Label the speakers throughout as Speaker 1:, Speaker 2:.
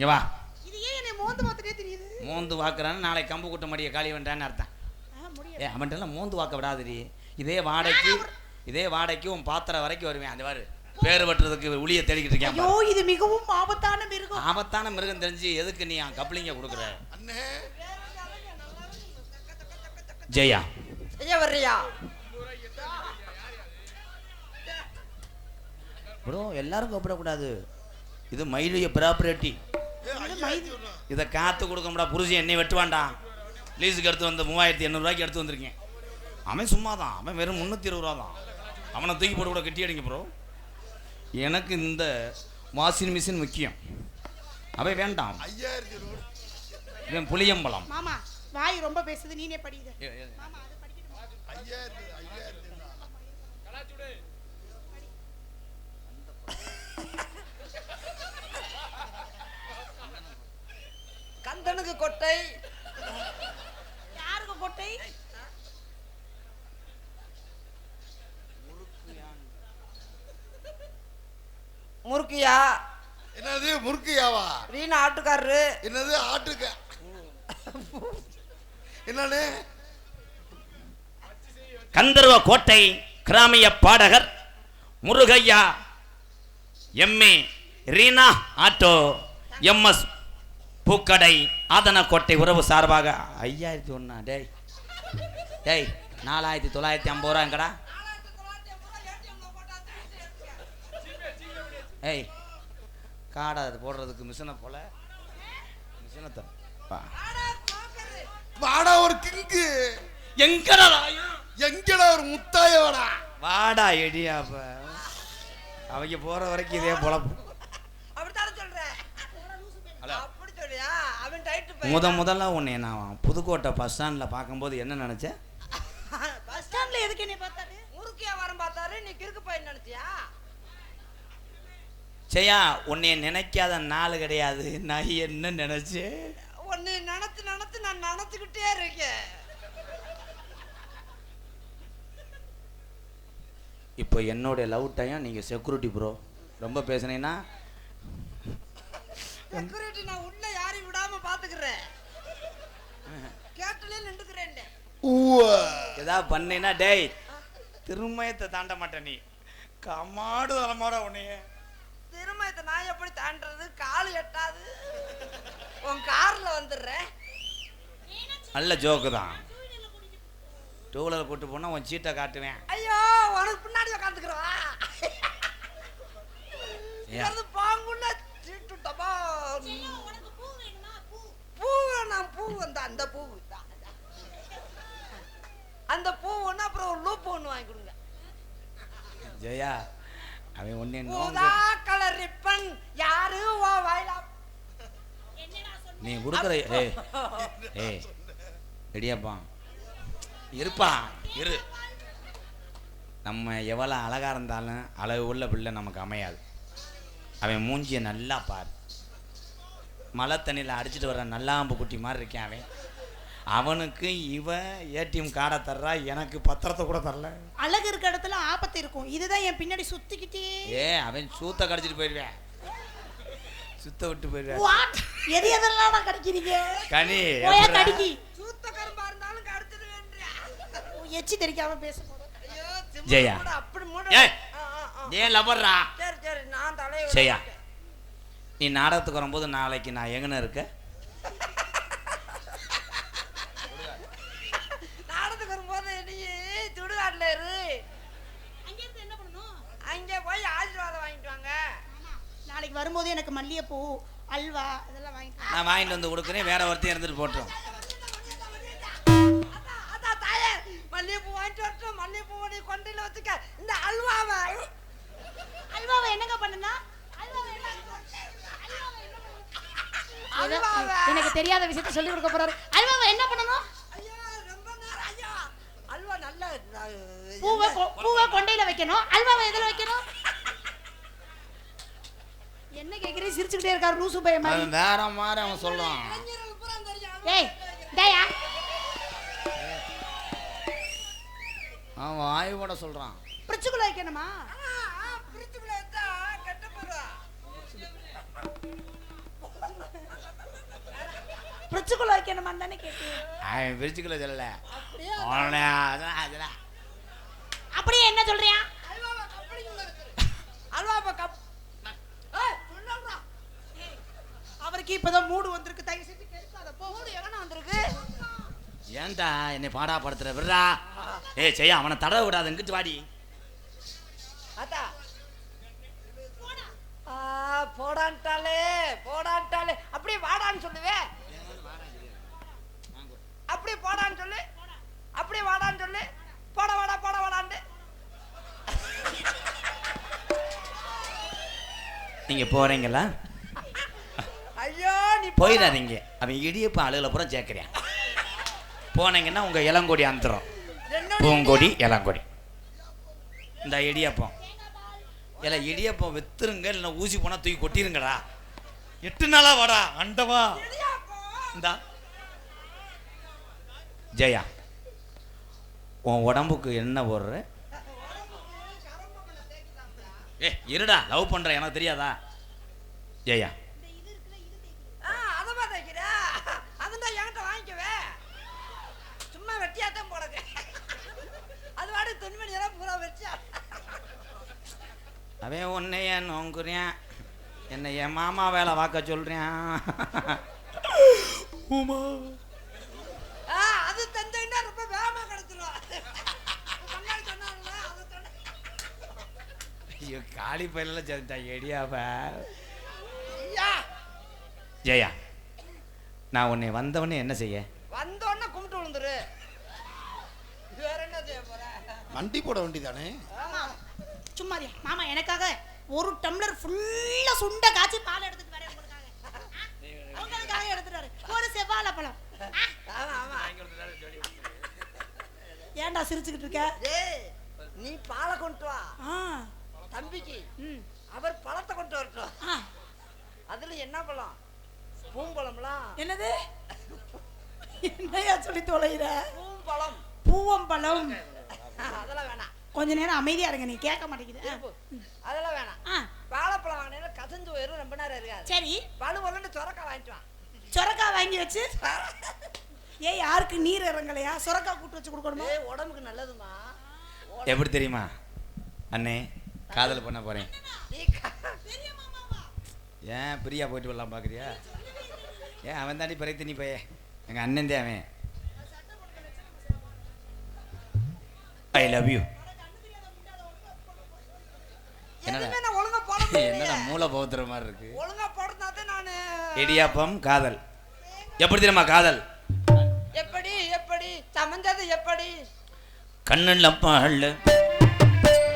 Speaker 1: இங்க வா.
Speaker 2: இது ஏன் என்னை மோந்து பார்த்துட்டே தெரியுது?
Speaker 1: மோந்து வாக்குறான்னு நாளைக்கு கம்பு குட்ட மடிய காலி வேண்டான்னு அர்த்தம். ஏ அவன்கிட்ட மோந்து வாக்க விடாதடி. இதே வாடகைக்கு இதே வாடகைக்கு உன் பாத்திரம் வரைக்கும் வருவேன். அந்த பாரு பேர் வெட்டுறதுக்கு உளிய தேடிக்கிட்டு இருக்கேன்
Speaker 2: ஐயோ. இது மிகவும் ஆபத்தான மிருகம்.
Speaker 1: ஆபத்தான மிருகம் தெரிஞ்சு எதுக்கு நீ கப்ளிங்க கொடுக்குற?
Speaker 3: அண்ணே.
Speaker 1: ஜெயா.
Speaker 4: ஐயா வர்றியா?
Speaker 1: ப்ரோ எல்லாரும் கூப்பிடக்கூடாது. இது மயிலுய ப்ராப்பர்ட்டி இதை காத்து கொடுக்கமுடா புருஷன் என்னை வெட்டுவான்டா. லீஸுக்கு எடுத்து வந்து மூவாயிரத்தி எண்ணூறுரூவாய்க்கு எடுத்து வந்திருக்கேன். அவன் சும்மா தான் அவன் வெறும் முந்நூற்றி இருபது ரூபா தான் அவனை தூக்கி போட்டு கூட கட்டி அடிங்க ப்ரோ எனக்கு இந்த வாஷிங் மிஷின் முக்கியம். அவன் வேண்டாம். இவன் புளியம்பழம்.
Speaker 2: மாமா வாய் ரொம்ப பேசுது நீனே படிக்கணுமா.
Speaker 3: ஐயாயிரத்தி ஐயாயிரத்தி
Speaker 4: கந்தனுக்கு கொட்டை.
Speaker 2: யாருக்கு கொட்டை?
Speaker 4: முறுக்கியா?
Speaker 3: என்னது முறுக்கையாவா?
Speaker 4: ரீனா ஆட்டுக்காரரு.
Speaker 3: என்னது ஆட்டுக்க? என்னன்னு
Speaker 1: கந்தர்வ கோட்டை கிராமிய பாடகர் Murugaiya MA Reena auto MS பூக்கடை ஆதனக்கோட்டை உறவு சார்பாக ஐயாயிரத்தி ஒன்றா டேய். டேய் நாலாயிரத்தி தொள்ளாயிரத்தி ஐம்பது ரூபா எங்கடா? ஏய் காடை அது போடுறதுக்கு மிஷினை போல. மிஷினை.
Speaker 3: வாடா ஒரு கிங்கு.
Speaker 1: எங்கடா?
Speaker 3: எங்கடா ஒரு முத்தாய வாடா?
Speaker 1: வாடா எடியாப்ப அவங்க போற வரைக்கும் இதே பொழப்பு.
Speaker 4: அப்படித்தானே சொல்றேன்
Speaker 1: முத முதல்ல உன்னை நான் புதுக்கோட்டை பஸ் ஸ்டாண்டில் பார்க்கும்போது என்ன நினச்சேன்
Speaker 2: பஸ் ஸ்டாண்ட்ல எதுக்கு என்னை பார்த்தாரு?
Speaker 4: முறுக்கியா வரம் பார்த்தாரு நீ கிறுக்கு பையன் நினைச்சியா?
Speaker 1: செய்யா உன்னை நினைக்காத நாள் கிடையாது. நான் என்ன நினைச்சேன்
Speaker 4: உன்னை நினைச்சு நினைச்சு நான் நினைச்சுக்கிட்டே இருக்கேன்.
Speaker 1: இப்போ என்னுடைய லவ் டைம் நீங்கள் செக்யூரிட்டி ப்ரோ ரொம்ப பேசுனீங்கன்னா
Speaker 4: செக்யூரிட்டி நான் உள்ள யாரையும் விடாம பாத்துக்கிறேன். கேட்டுல நின்றுக்கிறேன்.
Speaker 1: ஏதாவது பண்ணீங்கன்னா டேய் திருமயத்தை தாண்ட மாட்டேன் நீ. கமாடு தலைமாடா உன்னைய.
Speaker 4: திருமயத்தை நான் எப்படி தாண்டறது? கால் எட்டாது. உன் கார்ல வந்துடுறேன்.
Speaker 1: நல்ல ஜோக்கு தான். டூ வீலர் கூட்டு போனால் உன் சீட்டை காட்டுவேன்.
Speaker 4: ஐயோ உனக்கு பின்னாடி உட்காந்துக்கிறவா
Speaker 1: ஏன்?
Speaker 4: பூ வேணாம்? பூ. வந்தா அந்த பூ தான். அந்த பூ ஒண்ணு அப்புறம் ஒரு லூப் ஒண்ணு வாங்கி கொடுங்க.
Speaker 1: ஜெயா அவன் ஒன்னே
Speaker 4: ஊதா கலர் ரிப்பன் யாரு? ஓ வாயிலா.
Speaker 1: நீ கொடுக்குற ஏய் ஏய் ரெடியாப்பா. இருப்பா இரு. நம்ம எவ்வளோ அழகாக இருந்தாலும் அளவு உள்ள பிள்ளை நமக்கு அமையாது. அவன் மூஞ்சியை நல்லா பாரு. மழை தண்ணியில் அடிச்சிட்டு வர நல்லாம்பு குட்டி மாதிரி இருக்கேன் அவன். அவனுக்கு இவ ஏடிஎம் கார்டை தர்றா எனக்கு பத்திரத்தை கூட தரல.
Speaker 2: அழகு இருக்க இடத்துல ஆபத்து இருக்கும். இதுதான் என் பின்னாடி சுத்திக்கிட்டே.
Speaker 1: ஏ அவன் சூத்த கடிச்சிட்டு போயிடுவேன் சுத்த விட்டு போயிடுவேன்
Speaker 2: வாட் எது எதெல்லாம் நான் கடிக்கிறீங்க?
Speaker 1: கனி?
Speaker 2: கடிக்கி.
Speaker 4: சூத்த கரும்பா இருந்தாலும் வேண்டியா
Speaker 2: எச்சி தெரிக்காம
Speaker 4: ஐயோ
Speaker 1: ஜெயா.
Speaker 4: அப்படி மூட.
Speaker 1: ஏன் லபர்றா
Speaker 4: சரி சரி நான் தலையை.
Speaker 1: நீ நாடகத்துக்கு வரும்போது நாளைக்கு நான் எங்கன இருக்க?
Speaker 4: நாடகத்துக்கு வரும்போது நீ சுடுகாட்டுல இரு.
Speaker 2: என்ன பண்ணணும்?
Speaker 4: அங்கே போய் ஆசீர்வாதம் வாங்கிட்டு வாங்க.
Speaker 2: நாளைக்கு வரும்போது எனக்கு மல்லிகைப்பூ அல்வா இதெல்லாம் வாங்கிட்டு
Speaker 1: நான் வாங்கிட்டு வந்து கொடுக்குறேன். வேற ஒருத்தையும் இருந்துட்டு போட்டோம்
Speaker 2: என்ன கேக்குறீ சிரிச்சுக்கிட்டே இருக்காரு லூசு பையன் மாதிரி.
Speaker 1: அவன் வேற மாதிரி அவன் சொல்றான்.
Speaker 2: ஏய் டேயா
Speaker 1: அவன் ஆய்வோட சொல்றான்.
Speaker 2: பிரிச்சுக்குள்ள வைக்கணுமா?
Speaker 4: பிரிச்சுக்குள்ள
Speaker 2: வைக்கணுமா தானே கேட்டேன்.
Speaker 1: அவன் பிரிச்சுக்கல சொல்லல.
Speaker 2: அப்படியே என்ன சொல்றியா
Speaker 4: அல்வா அப்ப கப் ஏய், சொல்லுடா.
Speaker 2: அவருக்கு இப்பதான் மூடு வந்திருக்கு. தயவு செஞ்சு கேட்காத. போ.
Speaker 4: மூடு எங்கன வந்திருக்கு?
Speaker 1: ஏன்டா என்னை பாடா படுத்துற? விடுறா ஏய் செய்ய அவனை தடவை விடாத. இங்கிட்டு வாடி.
Speaker 4: அத்தா போடான்ட்டாலே போடான்ட்டாலே அப்படியே வாடான்னு சொல்லுவே. அப்படியே போடான்னு சொல்லு. அப்படியே வாடான்னு சொல்லு. போட வாடா போட வாடான்னு.
Speaker 1: நீங்க போறீங்களா. போயிடாதீங்க அவன் இடியப்ப அழுகல புறம் சேர்க்கிறேன் போனீங்கன்னா உங்க இளங்கொடி
Speaker 4: என்னோட
Speaker 1: பூங்கொடி இளங்கொடி. இந்த இடியப்பம். இல்ல இடியப்பம் வித்துருங்க இல்லைன்னா ஊசி போனா தூக்கி கொட்டிருங்கடா. எட்டு நாளா வாடா அண்டவா. இந்தா. ஜெயா உன் உடம்புக்கு என்ன போடுற? ஏ இருடா லவ் பண்ற எனக்கு தெரியாதா? ஜெயா
Speaker 4: துணிமணி எல்லாம் பூரா வெட்டியா.
Speaker 1: அவன் உன்னைய நோங்குறியான் என்னை என் மாமா வேலை வாக்க சொல்றியான் உமா
Speaker 4: ஆ, அது தந்தேன்னா ரொம்ப வேகமா கிடைச்சிரும். முன்னாடி சொன்னாங்கல்ல, அது சொன்னேன்.
Speaker 1: ஐயோ காளி பயில சேர்த்தா எடியாவ
Speaker 4: ஐயா,
Speaker 1: ஜெயா நான் உன்னை வந்தவனே என்ன செய்ய
Speaker 4: வந்த உடனே கும்பிட்டு விழுந்துரு. வேற என்ன செய்ய போற?
Speaker 3: வண்டி போட வேண்டியதானே?
Speaker 2: ஆமா. சும்மா. மாமா எனக்காக ஒரு டம்ளர் ஃபுல்லா சுண்ட காய்ச்சி பால் எடுத்துட்டு வரேன் உங்களுக்காக. ஆ? உங்களுக்காக எடுத்துட்டு வரேன். ஒரு செவ்வாழை பழம். ஏன்டா சிரிச்சுக்கிட்டு இருக்க?
Speaker 4: டேய், நீ பாலை கொண்டு வா.
Speaker 2: ஆ.
Speaker 4: தம்பிக்கு
Speaker 2: ம்.
Speaker 4: அவர் பழத்தை கொண்டு வரட்டும். அதுல என்ன பழம்? பூம்பழம்லாம்.
Speaker 2: என்னது? என்னையா சொல்லி தொலைகிற?
Speaker 4: பூம்பழம்.
Speaker 2: பூவம்பழம்.
Speaker 4: அதெல்லாம் வேணாம்.
Speaker 2: கொஞ்ச நேரம் அமைதியா இருங்க நீ கேட்க மாட்டேங்குது.
Speaker 4: அதெல்லாம் வேணாம்.
Speaker 2: ஆ.
Speaker 4: வாழைப்பழம் வாங்கினா கசந்து போயிடும் ரொம்ப நேரம் இருக்காது.
Speaker 2: சரி.
Speaker 4: பழு வரலன்னு சொரக்காய் வாங்கிட்டு வா.
Speaker 2: சொரக்காய் வாங்கி வச்சு? ஏய் யாருக்கு நீர் இறங்கலையா? சொரக்காய் கூட்டு வச்சு கொடுக்கணுமா?
Speaker 4: உடம்புக்கு நல்லதுமா?
Speaker 1: எப்படி தெரியுமா? அண்ணே காதல் பண்ண போறேன். ஏன் பிரியா போயிட்டு வரலாம் பார்க்குறியா ஏன் அவன் தாண்டி பிறகு நீ பைய எங்கள் அண்ணன் தான் அவன். ஐ லவ் யூ என்னடா? மூளை பௌத்திர மாதிரி இருக்கு?
Speaker 4: ஒழுங்கா போடுறதாதே நானு.
Speaker 1: இடியாப்பம் காதல். எப்படி தெரியுமா காதல்?
Speaker 4: எப்படி எப்படி? சமைஞ்சது எப்படி?
Speaker 1: கண்ணுல பாழ.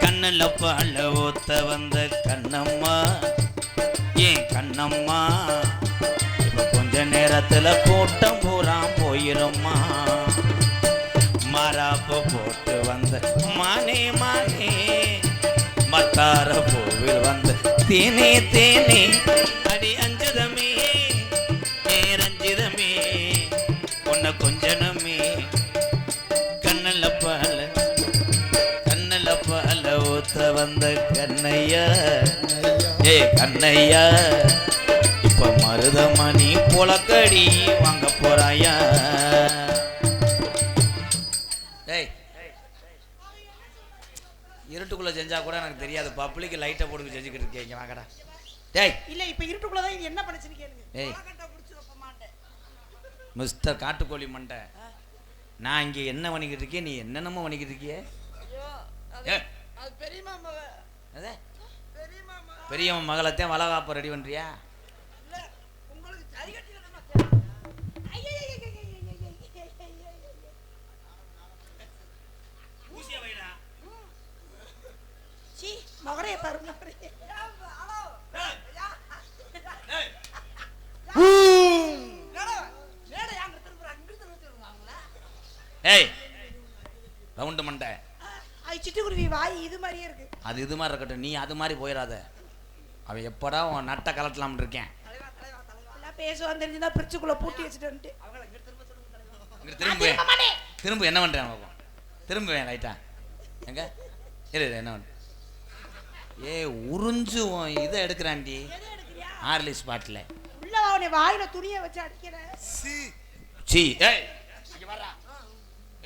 Speaker 1: கண்ணுல பாழ ஊத்த வந்த கண்ணம்மா. ஏன் கண்ணம்மா? இப்ப கொஞ்ச நேரத்துல கூட்டம் பூரா போயிரும்மா. மாறாப்பு போட்டு வந்த. மானே மானே மத்தார பூவில் வந்த. தீனி தேனி அடி அஞ்சுதமே நேரஞ்சுதமே உன்னை கொஞ்சனமே. கண்ணல்ல பால கண்ணல்ல பால ஊத்த வந்த கண்ணையா? ஏ கண்ணையா? இப்ப மருதமணி புலக்கடி வாங்க போறாயா? இருட்டுக்குள்ள செஞ்சா கூட எனக்கு தெரியாது. பப்ளிக் லைட்டை போட்டு செஞ்சுக்கிட்டு இருக்கீங்க வாங்கடா. டேய்.
Speaker 2: இல்ல இப்ப இருட்டுக்குள்ளதான் இது என்ன பண்ணுச்சுன்னு கேளுங்க.
Speaker 1: டேய். மிஸ்டர் காட்டுக்கோழி மண்டை. நான் இங்கே என்ன பண்ணிக்கிட்டு இருக்கேன்? நீ என்னென்னமோ பண்ணிக்கிட்டு இருக்கியே?
Speaker 4: ஐயோ அது
Speaker 1: ஏ,
Speaker 4: அது பெரிய
Speaker 1: மகளத்தையும் வளகாப்ப ரெடி பண்ணுறியா
Speaker 4: இல்ல உங்களுக்கு சரி கட்டி வேணுமா?
Speaker 2: சீ முகரைய பாரு முகரைய
Speaker 4: ஹலோ
Speaker 3: ஊம்.
Speaker 4: மேடம் மேடம் அங்க திரும்புற அங்க திரும்புறாங்களா
Speaker 1: ஏய் ரவுண்டு மண்டை.
Speaker 2: சிட்டுக்குருவி வாய் இது மாதிரியே இருக்கு.
Speaker 1: அது இது மாதிரி இருக்கட்டும் நீ அது மாதிரி போயிடாத அவன் எப்படா உன் நட்டை கலட்டலாம்னு இருக்கேன்.
Speaker 2: பேசுவான் தெரிஞ்சுன்னா பிரிச்சுக்குள்ள பூட்டி வச்சுட்டு
Speaker 4: திரும்ப.
Speaker 1: திரும்ப என்ன பார்ப்போம் திரும்புவேன் லைட்டா. எங்க? இரு என்ன பண்ணு ஏ உறிஞ்சு உன் இதை எடுக்கிறான்டி.
Speaker 2: எது எடுக்கிறியா
Speaker 1: ஆர்லி ஸ்பாட்டில்
Speaker 2: உள்ள வா உன்னை வாயில துணியை வச்சு அடிக்கிறேன்.
Speaker 3: சி.
Speaker 1: சீ ஏய். இங்க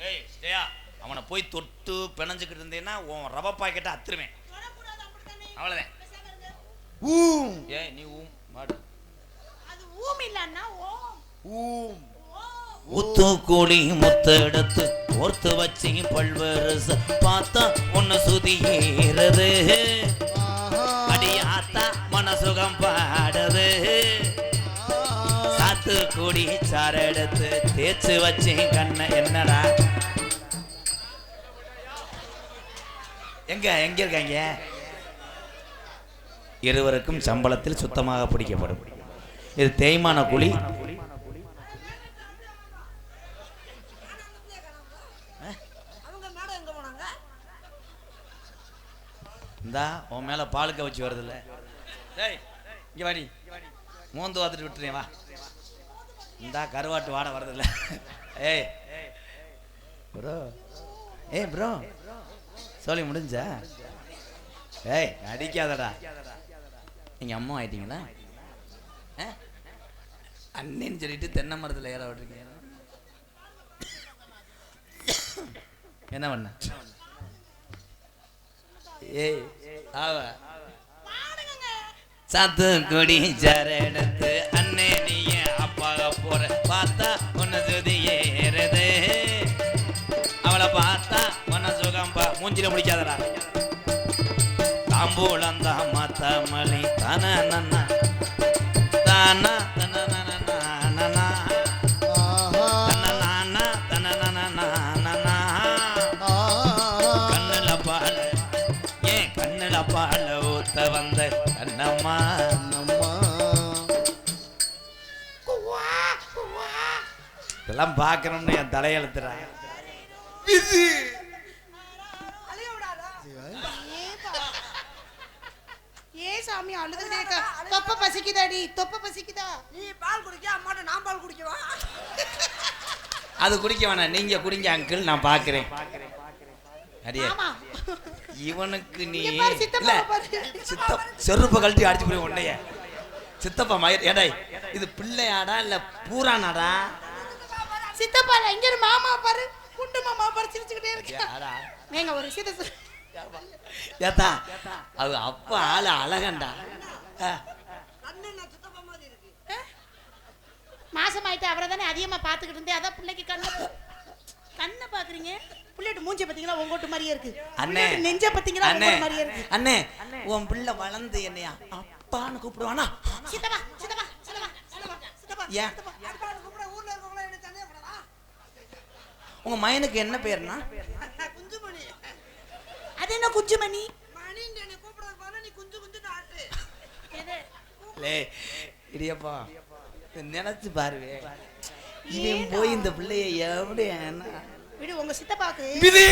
Speaker 1: ஏய் டேயா அவனை போய் தொட்டு பிணைஞ்சுக்கிட்டு இருந்தேன்னா உன் ரவ பாக்கெட்டை அத்துருவேன். அவ்வளோதான்
Speaker 3: ஊம்.
Speaker 1: ஏய் நீ ஊம் மாடு.
Speaker 2: அது ஊம் இல்லன்னா ஓம்.
Speaker 3: ஊம்.
Speaker 1: ஊத்துக்குடி முத்தெடுத்து ஓர்த்து வச்சு பல்வரச பார்த்தா ஒன்னு சுதியேறது அடியாத்தா மனசுகம் பாடுது. கூடி சாரெடுத்து தேய்ச்சு வச்சு கண்ண என்னடா? எங்க எங்க இருக்காங்க? இருவருக்கும் சம்பளத்தில் சுத்தமாக பிடிக்கப்படும். இது தேய்மான குழி
Speaker 4: அவங்க மேடம் எங்க போனாங்க
Speaker 1: இந்தா உன் மேல பாலுக்க வச்சு வருதுல்ல. டேய் இங்க வாடி. மோந்து பார்த்துட்டு விட்டுறேன் வா. இந்தா கருவாட்டு வாடை வருதுல்ல. ஏய். ப்ரோ. ஏய் ப்ரோ. சொல்லி முடிஞ்சா? ஏய் அடிக்காதடா. நீங்க அம்மா ஆயிட்டீங்களா? ஆ? அண்ணின்னு சொல்லிட்டு தென்னை மரத்தில் ஏற விட்டுருக்கீங்க. என்ன பண்ண? ஏய். ஆவ. சாத்துக்குடி சரணத்து அண்ணே நீய அப்பாக போற? பார்த்தா உன்னை சுதி ஏறது. அவளை பார்த்தா உன்னை சுகம்பா மூஞ்சில முடிக்காதடா. தாம்பூலம் தான் மாத்த மலி தன இதெல்லாம் பார்க்கணும்னு என் தலையெழுத்துறா
Speaker 3: விதி.
Speaker 2: ஏ சாமி அழுதுகிட்டே இருக்க. தொப்ப பசிக்குதாடி தொப்ப பசிக்குதா?
Speaker 4: நீ பால் குடிக்க அம்மாட்ட நான் பால் குடிக்கவா?
Speaker 1: அது குடிக்க வேணாம். நீங்க குடிங்க அங்கிள் நான் பார்க்கிறேன். அடியே. இவனுக்கு நீ இல்ல செருப்பை கழட்டி அடிச்சு போய் உன்னைய. சித்தப்பா மயிர் ஏடா இது பிள்ளையாடா இல்ல பூரானாடா?
Speaker 2: சித்தப்பா இரு மாமா பாரு. குண்டு மாமா பாரு சிரிச்சுக்கிட்டே இருக்கு.
Speaker 1: யாரா?
Speaker 2: நீங்க ஒரு விஷயத்த
Speaker 1: ஏத்தா அது அப்பா ஆளு அழகண்டா.
Speaker 2: மாசமாயிட்டு அவரை தானே அதிகமா பாத்துக்கிட்டு இருந்தேன் அதான் பிள்ளைக்கு கண்ணு. கண்ணை பாக்குறீங்க பிள்ளைட்டு மூஞ்ச பாத்தீங்களா உங்கோட்டு மாதிரியே இருக்கு.
Speaker 1: அண்ணே
Speaker 2: நெஞ்ச பாத்தீங்களா
Speaker 1: அண்ணே
Speaker 2: மாதிரியே இருக்கு.
Speaker 1: அண்ணே உன் பிள்ளை வளர்ந்து என்னையா? அப்பான்னு கூப்பிடுவானா?
Speaker 2: சித்தப்பா சித்தப்பா சித்தப்பா சித்தப்பா
Speaker 1: ஏன்
Speaker 4: அப்பான்னு கூப்பிட ஊர்ல இருக்கவங்கள என்ன தனியா போடா
Speaker 1: உங்க மயனுக்கு என்ன பேருனா?
Speaker 4: குஞ்சுமணி.
Speaker 2: அது என்ன குஞ்சுமணி?
Speaker 1: இடியப்பா நினைச்சு பாருவே இவன் போய் இந்த பிள்ளைய எப்படி
Speaker 2: விடு உங்க சித்தப்பாக்கு
Speaker 3: விதி!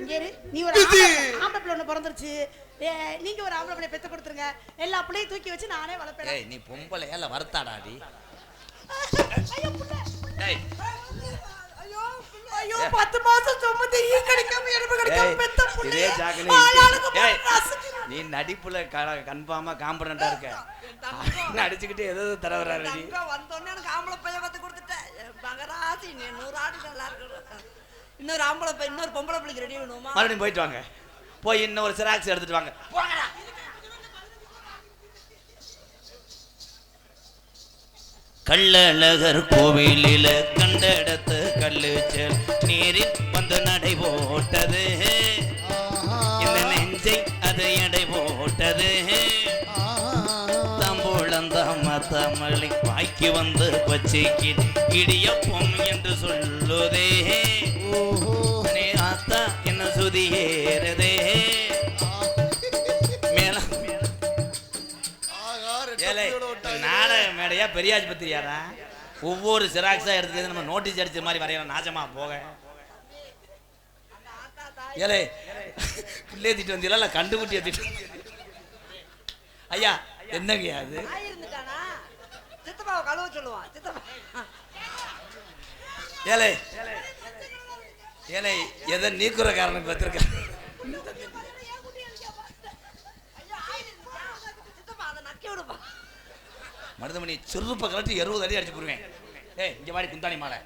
Speaker 2: இங்க இரு. நீ ஒரு ஆம்பளை பிள்ளை ஒண்ணு பிறந்துருச்சு. ஏ, நீங்க ஒரு ஆம்பளை பிள்ளை பெத்து கொடுத்துருங்க. எல்லா பிள்ளையும் தூக்கி வச்சு நானே வளர்ப்பேன்.
Speaker 1: ஏய் நீ பொம்பளையா இல்ல வருத்தாடாடி
Speaker 2: ஐயோ புள்ள.
Speaker 1: ஏய்
Speaker 4: ஐயோ
Speaker 2: ஐயோ பத்து மாசம் சுமந்து ஈ கிடைக்காம எறும்பு கிடைக்காம பெத்த
Speaker 1: இதே
Speaker 2: புள்ளைய ஆளாளுக்கு
Speaker 1: ஏய்,
Speaker 2: போட்டு நசுக்கிறா.
Speaker 1: நீ நடிப்புல கன்ஃபார்மா காம்பனண்டா இருக்க. நடிச்சுக்கிட்டு ஏதோ தரவராடி
Speaker 4: தங்க வந்தோடனே எனக்கு ஆம்பளை பையன் கொடுத்துட்டேன். மகராசி நீ நூறு ஆடு நல்லா இருக்கணும். இன்னொரு ஆம்பளை பையன் இன்னொரு பொம்பளை பிள்ளைக்கு ரெடி வேணுமா
Speaker 1: மறுபடியும் போயிட்டு வாங்க. போய் இன்னொரு சிராக்ஸ் எடுத்துட்டு வாங்க. போங்கடா. கள்ளழகர் கோவிலில கண்டெடுத்து கல்லு செல் நீரில் வந்து நடை போட்டது. இந்த நெஞ்சை அது எடை போட்டது. தம்புழந்தாம தமிழை வாய்க்கு வந்து பச்சைக்கு இடியப்பம் என்று சொல்லுதே. ஆத்தா என்ன சுதி நாடக மேடையா பெரியாஜ் பத்திரியாரா ஒவ்வொரு சிராக்ஸா எடுத்து நம்ம நோட்டீஸ் அடிச்ச மாதிரி வரையலாம் நாஜமா போக. ஏலே பிள்ளைய திட்டு வந்தீங்களா? இல்ல கண்டுபிட்டிய திட்டு ஐயா என்னங்கய்யா அது?
Speaker 4: சித்தப்பாவை கழுவ சொல்லுவான் சித்தப்பா.
Speaker 1: ஏலே ஏலே எதை நீக்குற காரணம் பத்திருக்க
Speaker 4: ஐயோ, ஆயில் இருந்துச்சா? சித்தப்பா அதை நக்கி விடுப்பா
Speaker 1: மருதமணி செருப்பை கலட்டி இருபது அடி அடிச்சு போடுவேன். ஏய் இங்க வாடி குந்தாணி மாலை.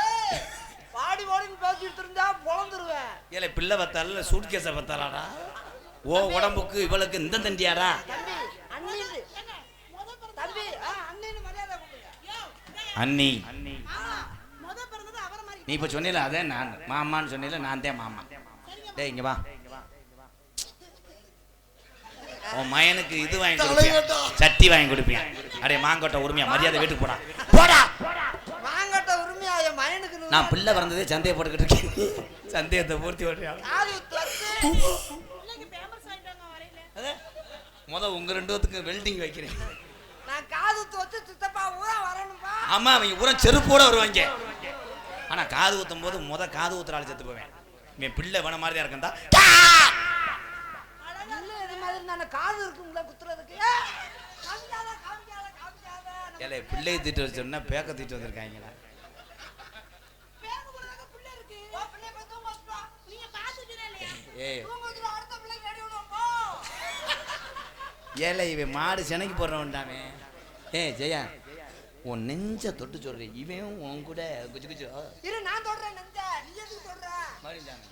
Speaker 4: ஏய், வாடி வாடின்னு பேசிட்டு இருந்தா பொழந்துருவேன்
Speaker 1: ஏலே பிள்ளை பத்தால சூட் கேஸை பத்தாலாடா ஓ உடம்புக்கு இவளுக்கு இந்த தண்டியாடா?
Speaker 4: தம்பி அண்ணின்னு தம்பி ஆ, அண்ணின்னு மரியாதை கொடுங்க.
Speaker 1: அண்ணி.
Speaker 2: மாதிரி.
Speaker 1: நீ இப்போ சொன்னீல அதே நான் மாமான்னு சொன்னீல நான் தான் மாமா. டேய் இங்க வா. உன் மயனுக்கு இது வாங்கி கொடுப்பேன் சட்டி வாங்கி கொடுப்பேன் அடே மாங்கொட்டை உரிமையா? மரியாதை வீட்டுக்கு போடா. போடா.
Speaker 4: மாங்கட்ட உரிமையா? என் மயனுக்கு.
Speaker 1: நான் பிள்ளை பிறந்ததே சந்தையை போட்டுக்கிட்டு இருக்கேன். சந்தேகத்தை பூர்த்தி பண்ணுறியா
Speaker 4: காது தொத்து
Speaker 2: பிள்ளைக்கு பேமஸ் ஆயிட்டாங்க வரையில.
Speaker 1: முத உங்க ரெண்டு பேத்துக்கு வெல்டிங் வைக்கிறேன்.
Speaker 4: நான் காது தொத்து சித்தப்பா ஊரா வரணும்பா.
Speaker 1: ஆமா அவங்க பூரா செருப்போட வருவாங்க. ஆனா காது ஊத்தும் போது முத காது ஊத்துற ஆள் செத்து போவேன். இவன் பிள்ளை வேண மாதிரி தான் இருக்கா
Speaker 4: இல்ல இது மாதிரி நான் காது இருக்குங்களா குத்துறதுக்கு. ஏ,
Speaker 1: ஏலே பிள்ளையை திட்டு வச்சோன்னா பேக்க திட்டு வந்திருக்காங்களா? ஏய். ஏலே இவன் மாடு செனைக்கு போடுறவன்டாமே. ஏய் ஜெயா உன் நெஞ்ச தொட்டு சொல்றேன். இவன் உன் கூட குச்சு குச்சு.
Speaker 4: இரு நான் தொடுறேன் நெஞ்ச. நீ எதுக்கு தொடுற?
Speaker 1: மாறிட்டாங்க.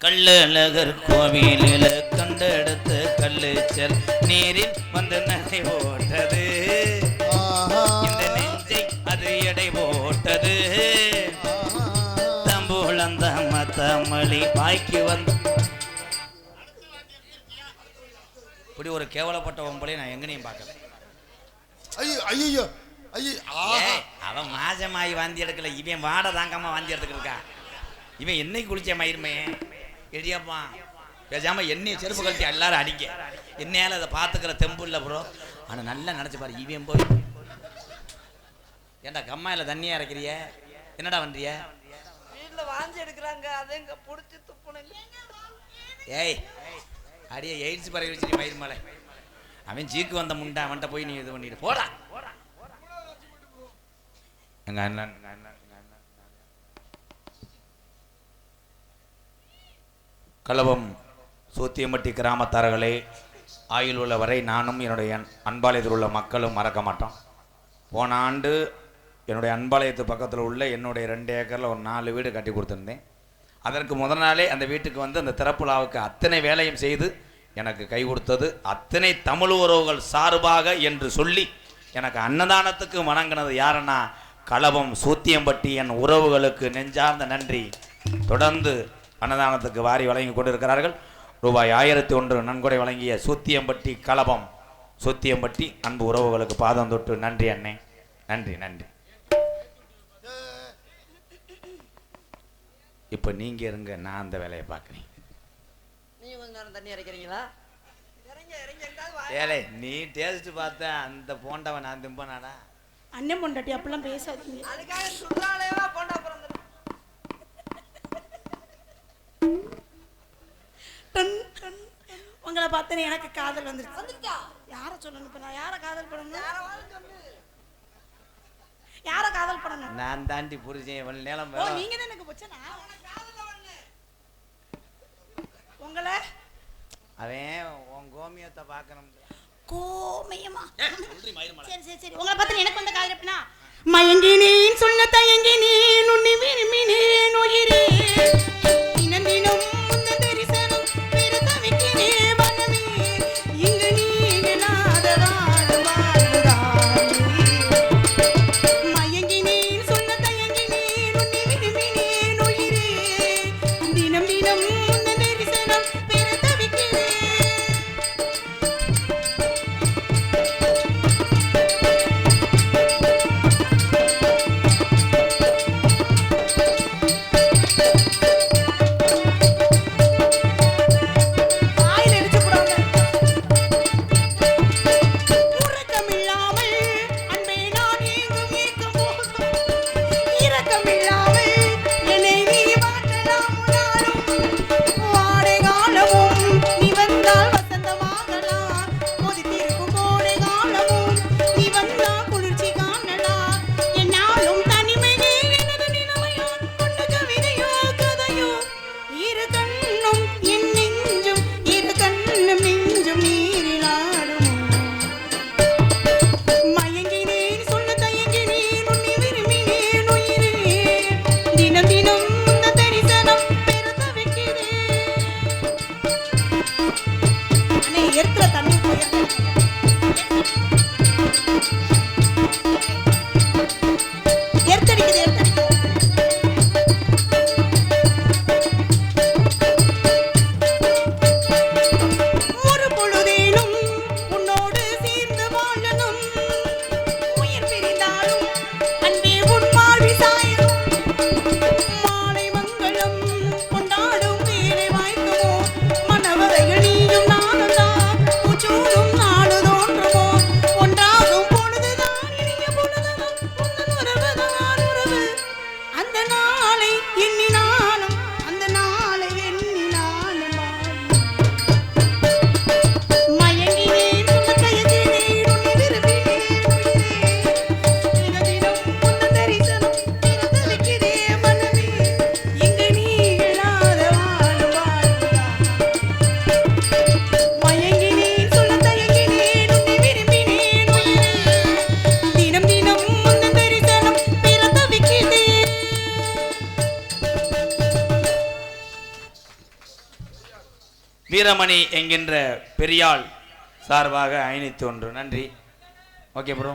Speaker 1: கள்ளழகர் கோவிலில் கண்டெடுத்த கல்லு செல் நீரில் வந்து நனை போட்டது
Speaker 3: ஆஹா.
Speaker 1: இந்த நெஞ்சை அது எடை போட்டது
Speaker 3: ஆஹா
Speaker 1: தம்பூலந்த மத்தமளி பாய்க்கு வந்து. இப்படி ஒரு கேவலப்பட்ட ஒம்பளை நான் எங்கனையும் பார்க்கல.
Speaker 3: ஐயோ
Speaker 1: அவன் மாசமாயி வாந்தி எடுக்கல. இவன் வாடை தாங்காம வாந்தி எடுத்துக்கிட்டு இருக்கான். இவன் என்னைக்கு குளிச்ச மயிருமே? எடியாப்பா பேசாம என்னைய செருப்பு கழட்டி எல்லாரும் அடிங்க. என்னையால அதை பார்த்துக்கிற தெம்பு இல்லை ப்ரோ. ஆனா நல்லா நினைச்சு பாரு இவன் போய். ஏன்டா கம்மாயில தண்ணியா இறக்கிறிய? என்னடா பண்றிய?
Speaker 4: வீட்டுல வாந்தி எடுக்கிறாங்க அதை இங்க புடிச்சு துப்புனுங்க
Speaker 1: ஏய் அடியே எய்ட்ஸ் பரவி வச்சு நீ மயிர் மலை. அவன் ஜீக்கு வந்த முண்டை அவன்கிட்ட போய் நீ இது பண்ணிட்டு போடா. எங்க அண்ணன் எங்க அண்ணன், எங்க அண்ணன். களவம் சூத்தியம்பட்டி கிராமத்தார்களே ஆயுள் உள்ள வரை நானும் என்னுடைய அன்- அன்பாலயத்தில் உள்ள மக்களும் மறக்க மாட்டோம். போன ஆண்டு என்னுடைய அன்பாலயத்து பக்கத்தில் உள்ள என்னுடைய ரெண்டு ஏக்கரில் ஒரு நாலு வீடு கட்டி கொடுத்துருந்தேன். அதற்கு முதல் நாளே அந்த வீட்டுக்கு வந்து அந்த திறப்புலாவுக்கு அத்தனை வேலையும் செய்து எனக்கு கை கொடுத்தது. அத்தனை தமிழ் உறவுகள் சார்பாக என்று சொல்லி எனக்கு அன்னதானத்துக்கு வணங்கினது யாருன்னா களவம் சூத்தியம்பட்டி என் உறவுகளுக்கு நெஞ்சார்ந்த நன்றி. தொடர்ந்து அன்னதானத்துக்கு வாரி வழங்கி கொண்டிருக்கிறார்கள். ரூபாய் ஆயிரத்தி ஒன்று நன்கொடை வழங்கிய சூத்தியம்பட்டி களபம் சூத்தியம்பட்டி அன்பு உறவுகளுக்கு பாதம் தொட்டு நன்றி அண்ணே. நன்றி நன்றி. இப்போ நீங்க இருங்க நான் அந்த வேலையை பார்க்குறேன்.
Speaker 4: நீங்க கொஞ்ச நேரம் தண்ணி இறக்கிறீங்களா
Speaker 1: ஏலே நீ டேஸ்ட் பார்த்த அந்த போண்டவன் நான் திம்பனாடா?
Speaker 2: அண்ணன் பொண்டாட்டி அப்படிலாம் பேசாதீங்க.
Speaker 4: அதுக்காக சுற்றாலேவா போண்டா
Speaker 2: உங்களை பார்த்தனே எனக்கு காதல் வந்துருச்சு. வந்துருச்சா? யாரை சொல்லணும் இப்ப நான்? யாரை காதல் பண்ணணும்? யாரை காதல் பண்ணணும்?
Speaker 1: நான் தாண்டி புரிஞ்சேன். இவள் நேரம்
Speaker 2: நீங்க தான் எனக்கு பிரச்சனை உங்களை
Speaker 1: அவன் உன் கோமியத்தை பார்க்கணும்.
Speaker 2: கோமயமா? சரி சரி சரி. உங்களை பார்த்தா எனக்கு வந்த காதல் எப்படின்னா மயங்கினேன் சொன்ன தயங்கினேன் உன்னை விரும்பினேன் உயிரே
Speaker 1: வீரமணி என்கின்ற பெரியாள் சார்பாக அயணித்து ஒன்று நன்றி. Okay bro.